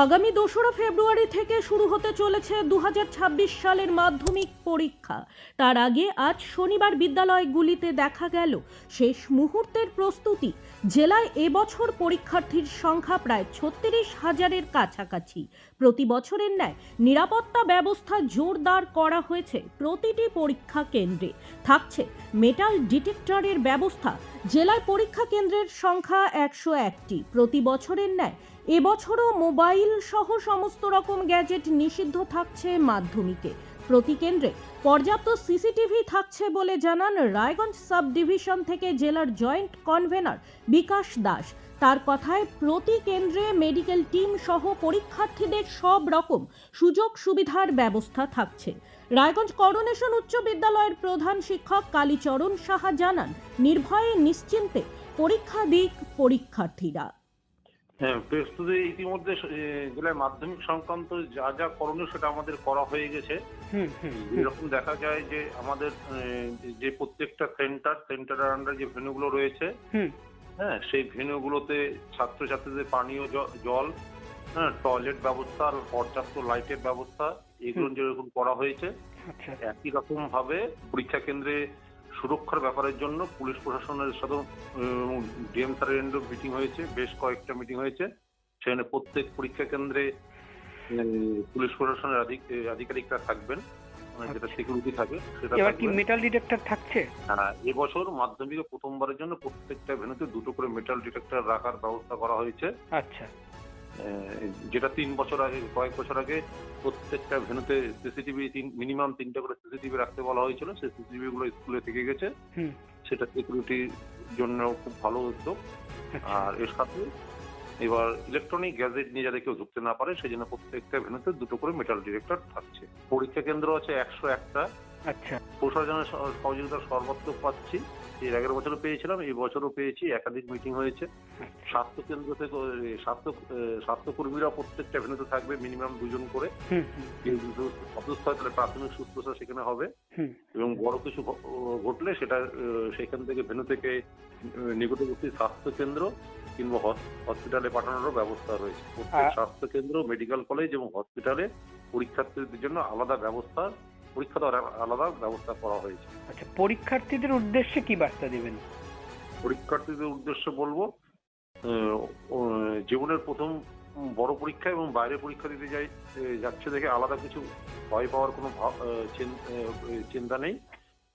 আগামী দোসরা ফেব্রুয়ারি থেকে শুরু হতে চলেছে দু হাজার ছাব্বিশ সালের মাধ্যমিক পরীক্ষা। তার আগে আজ শনিবার বিদ্যালয়গুলিতে দেখা গেল শেষ মুহূর্তের প্রস্তুতি। জেলায় এবছর পরীক্ষার্থীর সংখ্যা প্রায় ছত্রিশ হাজারের কাছাকাছি। প্রতি বছরের ন্যায় নিরাপত্তা ব্যবস্থা জোরদার করা হয়েছে প্রতিটি পরীক্ষা কেন্দ্রে। থাকছে মেটাল ডিটেক্টরের ব্যবস্থা জেলায় পরীক্ষা কেন্দ্রের সংখ্যা একশো একটি। প্রতি বছরের ন্যায় এবছরও মোবাইল সহ সমস্ত রকম গ্যাজেট নিষিদ্ধ থাকছে মাধ্যমিকে। প্রতি কেন্দ্রে পর্যাপ্ত সিসিটিভি থাকছে বলে জানান রায়গঞ্জ সাব ডিভিশন থেকে জেলার জয়েন্ট কনভেনর বিকাশ দাস। তার কথায় প্রতি কেন্দ্রে মেডিকেল টিম সহ পরীক্ষার্থীদের সব রকম সুযোগ সুবিধার ব্যবস্থা থাকছে। রায়গঞ্জ করোনেশন উচ্চ বিদ্যালয়ের প্রধান শিক্ষক কালীচরণ সাহা জানান, নির্ভয়ে নিশ্চিন্তে পরীক্ষা দিক পরীক্ষার্থীরা। হ্যাঁ প্রস্তুতি ইতিমধ্যে জেলায় মাধ্যমিক সংক্রান্ত যা যা করণীয় সেটা আমাদের করা হয়ে গেছে। হুম হুম হুম। এরকম দেখা যায় যে আমাদের যে প্রত্যেকটা সেন্টার সেন্টারের আন্ডার যে ভেন্যুগুলো রয়েছে হ্যাঁ সেই ভেন্যুগুলোতে ছাত্রছাত্রীদের পানীয় জল হ্যাঁ টয়লেট ব্যবস্থা আর পর্যাপ্ত লাইটের ব্যবস্থা এগুলো যেরকম করা হয়েছে আচ্ছা। একই রকম ভাবে পরীক্ষা কেন্দ্রে সুরক্ষার ব্যাপারের জন্য পুলিশ প্রশাসনের সাথে ডিএম স্যারের মিটিং হয়েছে বেশ কয়েকটা মিটিং হয়েছে। সেখানে প্রত্যেক পরীক্ষা কেন্দ্রে পুলিশ প্রশাসনের আধিকারিকরা থাকবেন। মানে যেটা সিকিউরিটি থাকে সেটা এবার কি। মেটাল ডিটেক্টর থাকছে? হ্যাঁ, এবছর মাধ্যমিকে প্রথমবারের জন্য প্রত্যেকটা ভেনুতে দুটো করে মেটাল ডিটেক্টর রাখার ব্যবস্থা করা হয়েছে। আচ্ছা। যেটা তিন বছর আগে কয়েক বছর আগে প্রত্যেকটা ভেনুতে সিসিটিভি মিনিমাম তিনটা করে সিসিটিভি রাখতে বলা হয়েছিল। সেই সিসিটিভি গুলো স্কুলে থেকে গেছে। সেটা সিকিউরিটির জন্য খুব ভালো উদ্যোগ। আচ্ছা। আর এর সাথে এবার ইলেকট্রনিক গ্যাজেট নিয়ে যাতে কেউ ঢুকতে না পারে সেই জন্য প্রত্যেকটা ভেনুতে দুটো করে মেটাল ডিরেক্টর থাকছে। পরীক্ষা কেন্দ্র আছে একশো একটা। আচ্ছা। প্রশাসনের সহ- সহযোগিতা সর্বাত্মক পাচ্ছি। এর আগের বছরও পেয়েছিলাম এই বছরও পেয়েছি একাধিক মিটিং হয়েছে। স্বাস্থ্য কেন্দ্র থেকে স্বাস্থ্য স্বাস্থ্যকর্মীরা প্রত্যেকটা ভেনুতে থাকবে মিনিমাম দুজন করে। অসুস্থ হয় তাহলে প্রাথমিক শুশ্রূষা সেখানে হবে। এবং বড় কিছু ঘটলে সেটা সেখান থেকে ভেনু থেকে নিকটবর্তী স্বাস্থ্য কেন্দ্র কিংবা হসপিটালে পাঠানোরও ব্যবস্থা রয়েছে। প্রত্যেক স্বাস্থ্য কেন্দ্র মেডিকেল কলেজ এবং হসপিটালে পরীক্ষার্থীদের জন্য আলাদা ব্যবস্থা পরীক্ষা দেওয়ার আলাদা ব্যবস্থা করা হয়েছে। আচ্ছা পরীক্ষার্থীদের উদ্দেশ্যে কি বার্তা দিবেন? পরীক্ষার্থীদের উদ্দেশ্য বলব জীবনের প্রথম বড় পরীক্ষা এবং বাইরে পরীক্ষা দিতে যাই যাচ্ছে দেখে আলাদা কিছু ভয় পাওয়ার কোনো চিন্তা নেই।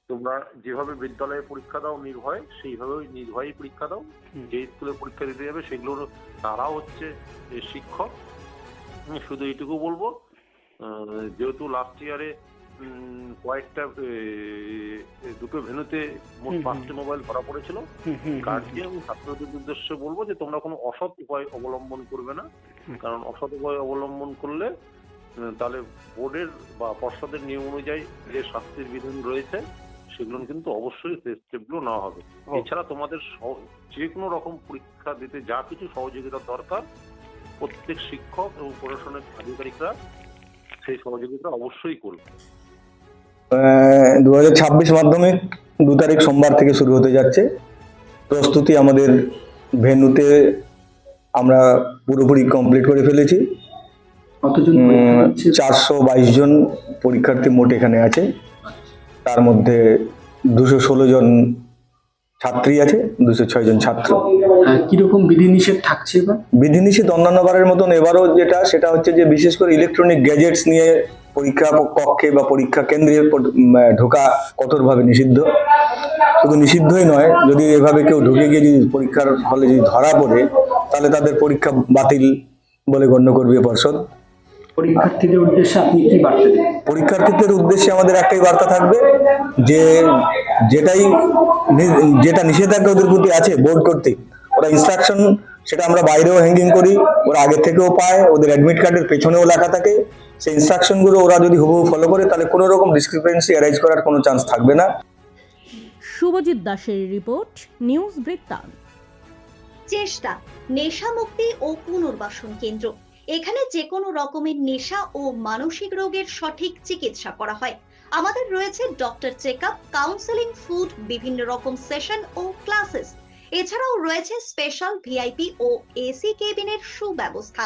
তোমরা যেভাবে বিদ্যালয়ে পরীক্ষা দাও নির্ভয় সেইভাবেই নির্ভয়ই পরীক্ষা দাও। যে স্কুলে পরীক্ষা দিতে যাবে সেগুলোর তারাও হচ্ছে শিক্ষক। শুধু এইটুকু বলব যেহেতু লাস্ট ইয়ারে কয়েকটা দুটো ভেনুতে মোট। পাঁচটি মোবাইল ধরা পড়েছিল। গার্জিয়ান এবং ছাত্রদের উদ্দেশ্যে বলব যে তোমরা কোনো অসৎ উপায় অবলম্বন করবে না। কারণ অসৎ উপায় অবলম্বন করলে তাহলে বোর্ডের বা পর্ষদের নিয়ম অনুযায়ী যে শাস্তির বিধান রয়েছে সেগুলো কিন্তু অবশ্যই স্টেপগুলো নেওয়া হবে। এছাড়া তোমাদের যে কোনো রকম পরীক্ষা দিতে যা কিছু সহযোগিতা দরকার প্রত্যেক শিক্ষক এবং প্রশাসনের আধিকারিকরা সেই সহযোগিতা অবশ্যই করবে। দু হাজার ছাব্বিশ মাধ্যমিক দু তারিখ সোমবার থেকে শুরু হতে যাচ্ছে। প্রস্তুতি আমাদের ভেন্যুতে আমরা পুরোপুরি কমপ্লিট করে ফেলেছি? চারশো বাইশ জন পরীক্ষার্থী মোট এখানে আছে। তার মধ্যে দুশো ষোলো জন ছাত্রী আছে দুশো ছয় জন ছাত্র। হ্যাঁ, কীরকম বিধিনিষেধ থাকছে বিধিনিষেধ অন্যান্য বারের মতন এবারও যেটা সেটা হচ্ছে যে বিশেষ করে ইলেকট্রনিক গ্যাজেটস নিয়ে পরীক্ষা কক্ষে বা পরীক্ষা কেন্দ্রে ঢোকা কঠোরভাবে নিষিদ্ধ। শুধু নিষিদ্ধই নয় যদি এভাবে কেউ ঢুকে গিয়ে যদি পরীক্ষার হলে যদি ধরা পড়ে তাহলে তাদের পরীক্ষা বাতিল বলে গণ্য করবে পর্ষদ। পরীক্ষার্থীদের উদ্দেশ্যে আপনি কি বার্তা পরীক্ষার্থীদের উদ্দেশ্যে আমাদের একটাই বার্তা থাকবে যে যেটাই যেটা নিষেধাজ্ঞা ওদের প্রতি আছে বোর্ড কর্তৃক ওরা ইনস্ট্রাকশন সেটা আমরা বাইরেও হ্যাঙ্গিং করি ওরা আগে থেকেও পায় ওদের অ্যাডমিট কার্ডের পেছনেও লেখা থাকে। সেই ইনস্ট্রাকশনগুলো ওরা যদি হুবহু ফলো করে তাহলে কোনো রকম ডিসক্রিপেন্সি অ্যারাইজ করার কোনো চান্স থাকবে না। শুভজিৎ দাসের রিপোর্ট নিউজ বৃত্তান্ত চেষ্টা নেশা মুক্তি ও পুনর্বাসন কেন্দ্র। এখানে যে কোনো রকমের নেশা ও মানসিক রোগের সঠিক চিকিৎসা করা হয়। আমাদের রয়েছে doctor check up counselling food বিভিন্ন রকম সেশন ও ক্লাসেস এছাড়াও রয়েছে স্পেশাল ভিআইপি ও এসি কেবিনের সুব্যবস্থা।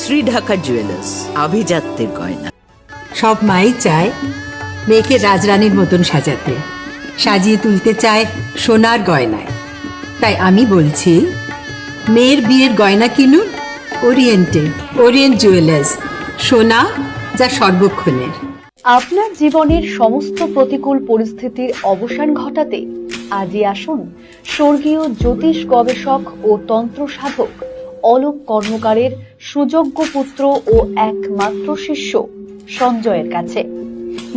শ্রী ঢাকা জুয়েলার্স আভিজাত্যের গয়না। সব মাই চায় মেয়েকে রাজরানীর মতন সাজাতে। সাজিয়ে তুলতে চায় সোনার গয়নায়। তাই আমি বলছি মেয়ের বিয়ের গয়না কিনুন ওরিয়েন্টে ওরিয়েন্ট জুয়েলার্স সোনা যা সর্বক্ষণের। আপনার জীবনের সমস্ত প্রতিকূল পরিস্থিতির অবসান ঘটাতে আজই আসুন স্বর্গীয় জ্যোতিষ গবেষক ও তন্ত্র সাধক অলোক কর্মকারের সুযোগ্য পুত্র ও একমাত্র শিষ্য সঞ্জয়ের কাছে।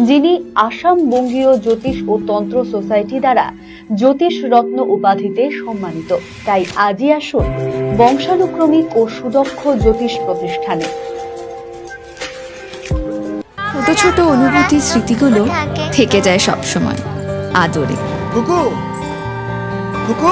যিনি আসাম বঙ্গীয় জ্যোতিষ ও তন্ত্র সোসাইটি দ্বারা জ্যোতিষ রত্ন উপাধিতে সম্মানিত। তাই আজই আসুন বংশানুক্রমিক ও সুদক্ষ জ্যোতিষ প্রতিষ্ঠানে। ছোট ছোট অনুভূতি স্মৃতিগুলো থেকে যায় সব সময় আদরে। কুকু! কুকু!